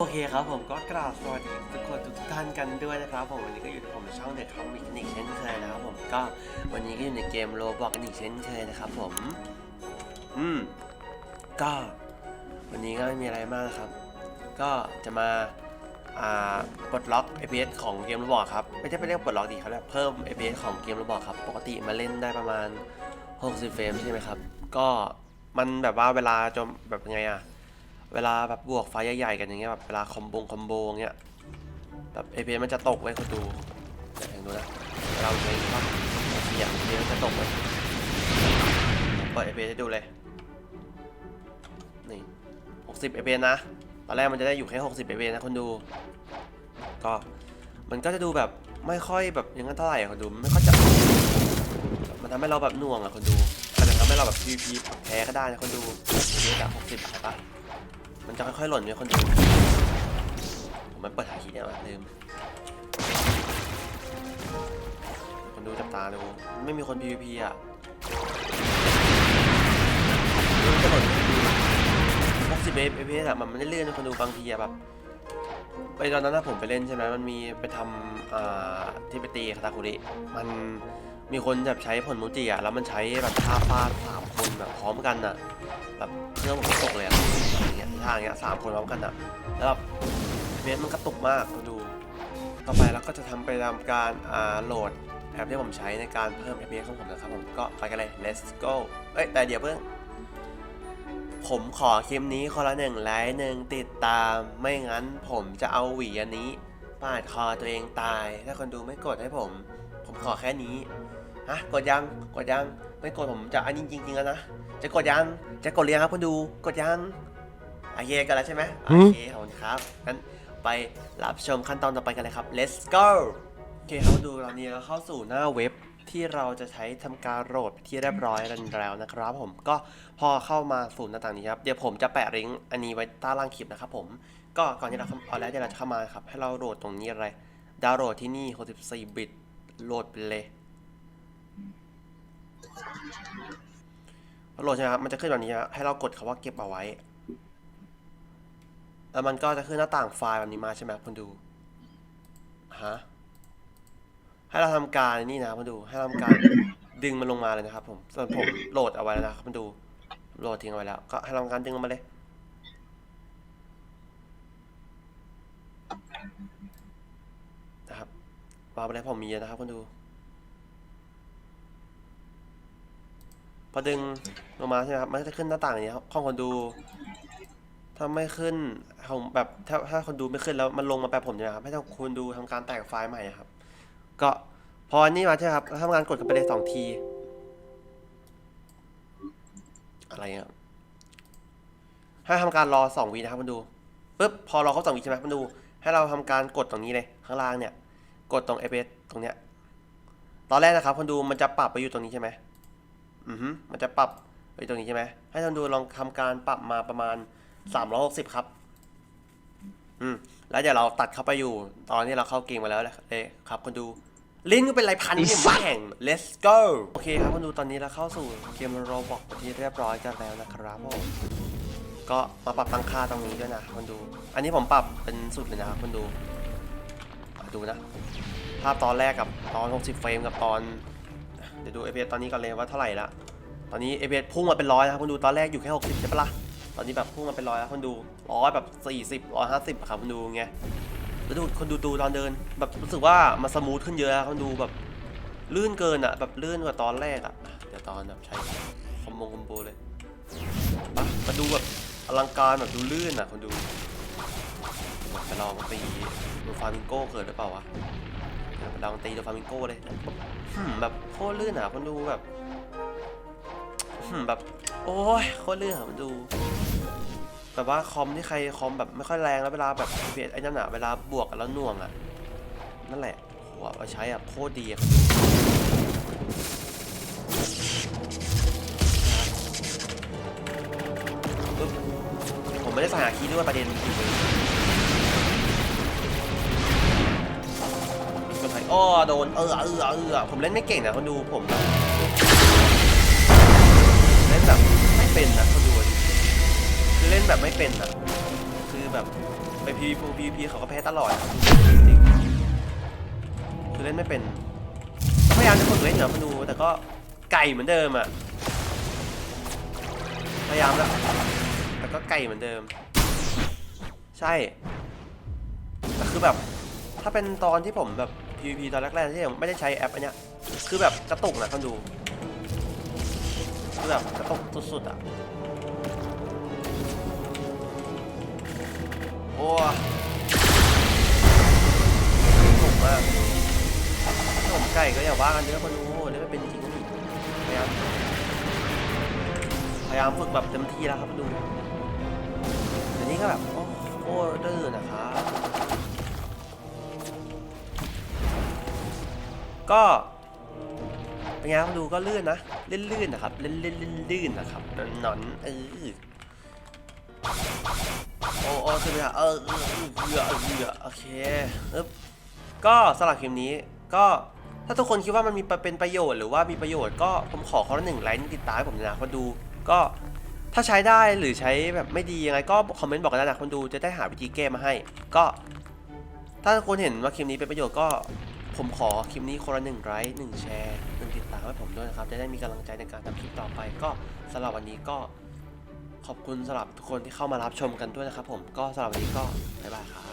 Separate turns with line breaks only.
โอเคครับผมก็กราบสวัสดีทุกคนทุกท่านกันด้วยนะครับผมวันนี้ก็อยู่กับผมในช่องเด็กคอมิกนิกเช่นเคยนะครับผมก็วันนี้ก็อยู่ในเกมโรบอกกันอีกเช่นเคยนะครับผมอืมก็วันนี้ก็ไม่มีอะไรมากนะครับ ก็จะมาอ่าปลดล็อก APS ของเกมโรบอกครับไม่ใช่ไปเรียกปลดล็อกดีครับเพิ่ม APS ของเกมโรบอกครับปกติมาเล่นได้ประมาณ 60 เฟรมใช่ไหมครับก็มันแบบว่าเวลาจะแบบไงอะ เวลาแบบบวกไฟใหญ่ๆกันอย่างเงี้ยแบบเวลาคอมโบงคอมโบเงี้ยแบบเอพมันจะตกไว้คุณดูเดี๋ยวเห็นดูนะเราใช้ปั๊บเสียงเอพมันจะตกไว้เปิดเอพให้ดูเลยนี่60เอพนะตอนแรกมันจะได้อยู่แค่60เอพนะคุณดู ก็มันก็จะดูแบบไม่ค่อยแบบอย่างนั้นเท่าไหร่คุณดูไม่ค่อยจะมันทำให้เราแบบน่วงอะคุณดูอาจจะทำให้เราแบบ PVP แพ้ก็ได้นะคุณดูเยอะอะ60ใช่ปะ มันจะค่อยๆหล่นเนี่ยคนดูผมมันเปิดหาคีย์เนี่ยว่ะลืมคนดูจับตาดูไม่มีคน PVP อะมันจะหล่น60 fps อะมันไม่ได้เลื่อนนะคนดูบางทีอะแบบไปตอนนั้นนะผมไปเล่นใช่ไหมมันมีไปทำอ่าที่ไปตีคาตาคุริมันมีคนแบบใช้ผลมูจิอะแล้วมันใช้แบบท่าฟาดสามคนแบบพร้อมกันอะ แบบเครื่องผมตกเลยอะอย่างเงี้ยทางเงี้ยสามคนพร้อมกันอะแล้วแบบเมสมันกระตุกมากคุณดู ต่อไปเราก็จะทำไปตาการอ่าโหลดแอปที่ผมใช้ในการเพิ่ม FPS ของผมนะครับผมก็ไปกันเลย let's go เอ้ยแต่เดี๋ยวเพิ่ง ผมขอคลิปนี้คนละหนึ่งไลค์หนึ่งติดตามไม่งั้นผมจะเอาหวีอันนี้ปาดคอตัวเองตาย ถ้าคนดูไม่กดให้ผม ผมขอแค่นี้ ฮะกดยังกดยังไม่กดผมจะอันนี้จริงๆแล้วนะจะกดยังจะกดเรียงครับคนดูกดยังโอเคกันแล้วใช่ไหมโอเคขอบคุณครับงั้นไปรับชมขั้นตอนต่อไปกันเลยครับ let's go โอเคครับดูตอนนี้เราเข้าสู่หน้าเว็บที่เราจะใช้ทำการโหลดที่เรียบร้อยแล้วนะครับ ผมก็พอเข้ามาสู่หน้าต่างนี้ครับเดี๋ยวผมจะแปะลิงก์อันนี้ไว้ใต้ล่างคลิปนะครับผมก็ก่อนที่เราเข้าเอาแล้วเดี๋ยวเราจะเข้ามาครับให้เราโหลดตรงนี้อะไรดาวน์โหลดที่นี่64บิตโหลดไปเลยพอ โหลดใช่ไหมครับ มันจะขึ้นแบบนี้ครับให้เรากดคำว่าเก็บเอาไว้ แล้วมันก็จะขึ้นหน้าต่างไฟล์แบบนี้มาใช่ไหมครับคุณดู ฮะ ให้เราทำการนี่นะคุณดู ให้เราทำการดึงมันลงมาเลยนะครับ ผม ส่วนผมโหลดเอาไว้แล้วนะครับคุณดู โหลดทิ้งเอาไว้แล้ว ก็ให้เราทำการดึงลงมาเลย นะครับวางไปเลยผมมีนะครับคุณดู อดึงลงมาใช่ไหมครับมันจะขึ้นหน้าต่างอย่างนี้ครับห้องคนดูถ้าไม่ขึ้นผมแบบถ้าถ้าคนดูไม่ขึ้นแล้วมันลงมาแบบผมเนี่ยครับให้ทางคุณดูทำการแตกไฟล์ใหม่ครับ ก็พออันนี้มาใช่ไหมครับทำงานกดกันไปเลยสองที อะไรเงี้ยให้ทำการรอสองวินะครับคุณดูปุ๊บพอรอเขาสองวิใช่ไหมคุณดู ให้เราทำการกดตรงนี้เลยข้างล่างเนี่ย กดตรง FPS ตรงเนี้ยตอนแรกนะครับคุณดูมันจะปรับไปอยู่ตรงนี้ใช่ไหม อือฮึมันจะปรับไปตรงนี้ใช่ไหมให้ท่านดูลองทำการปรับมาประมาณ 360 ครับ อืม แล้วเดี๋ยวเราตัดเข้าไปอยู่ ตอนที่เราเข้าเกมมาแล้วแหละเลยครับคนดู ลิ้นก็เป็นไรพันเนี่แม่ง let's go โอเคครับคนดูตอนนี้เราเข้าสู่เกมโรบอกที่เรียบร้อยกันแล้วนะครับผมก็มาปรับตั้งค่าตรงนี้ด้วยนะคนดู อันนี้ผมปรับเป็นสุดเลยนะครับคนดู ดูนะ ภาพตอนแรกกับตอน 60 เฟรมกับตอน ดี๋ยวดู FPS ตอนนี้กันเลยว่าเท่าไหร่ละ ตอนนี้ FPS พุ่งมาเป็นร้อยนะครับคุณดูตอนแรกอยู่แค่60ใช่ปะล่ะ ตอนนี้แบบพุ่งมาเป็นร้อยแล้วคุณดูร้อยแบบ 40 150ครับคุณดูไงแล้วดูคนดูดูตอนเดิน แบบรู้สึกว่ามันสมูทขึ้นเยอะคุณดูแบบลื่นเกินอะแบบลื่นกว่าตอนแรกอะเดี๋ยวตอนแบบใช้คอมโบคอมโบเลยมามาดูแบบอลังการแบบดูลื่นอะคนดูไปลองตีดูฟามิงโก้เกิดหรือเปล่าวะ ลองตีดูฟามิงโก้เลยหืมแบบโคตรลื่นอะคนดูแบบหืมแบบ โอ้ยโคตรลื่นอะคนดู แบบว่าคอมที่ใครคอมแบบไม่ค่อยแรงแล้วเวลาแบบเไอ้นั่นอะเวลาบวกกันแล้วหน่วงอะนั่นแหละโหเอาใช้อะโคตรดีอะปึ๊บผมไม่ได้ใส่หาคีย์ด้วยประเด็น ก็ใส่อ้อโดนเออเออเออผมเล่นไม่เก่งนะคนดูผมเล่นแบบไม่เป็นนะคนดูคือเล่นแบบไม่เป็นอะคือแบบไป PVP PVP เขาก็แพ้ตลอดจริงคือเล่นไม่เป็นพยายามจะฝึกเล่นเหรอมาดูแต่ก็ไก่เหมือนเดิมอะพยายามแล้วแต่ก็ไก่เหมือนเดิม ใช่แต่คือแบบ ถ้าเป็นตอนที่ผมแบบ PVP ตอนแรกๆที่ผมไม่ได้ใช้แอปอันเนี้ยคือแบบกระตุกนะคนดูคือแบบกระตุกสุดๆอะโอ้ถูกมากถ้าผมไก่ก็อย่าว่ากันเยอะคนดูเล่นไม่เป็นจริงๆนี่พยายามพยายามฝึกแบบเต็มที่แล้วครับดูแต่นี่ก็แบบโอ้โหดื้อนะครับ ก็เป็นไงครับดูก็ลื่นนะเล่นลื่นนะครับเล่นเล่นเล่นลื่นนะครับหนอนๆเออโอ้โอ้คือแบบเออเออเออเออเออโอเคอึ๊บก็สำหรับคลิปนี้ก็ถ้าทุกคนคิดว่ามันมีเป็นประโยชน์หรือว่ามีประโยชน์ก็ผมขอเขาละหนึ่งไลค์หนึ่งติดตามให้ผมนะคนดูก็ถ้าใช้ได้หรือใช้แบบไม่ดียังไงก็คอมเมนต์บอกกันได้นะคนดูจะได้หาวิธีแก้มาให้ ก็ ถ้าคุณเห็นว่าคลิปนี้เป็นประโยชน์ก็ ผมขอคลิปนี้คนละหนึ่งไลค์หนึ่งแชร์หนึ่งติดตามให้ผมด้วยนะครับ จะได้มีกำลังใจในการทำคลิปต่อไป ก็สำหรับวันนี้ก็ขอบคุณสำหรับทุกคนที่เข้ามารับชมกันด้วยนะครับผมก็สำหรับวันนี้ก็บ๊ายบายครับ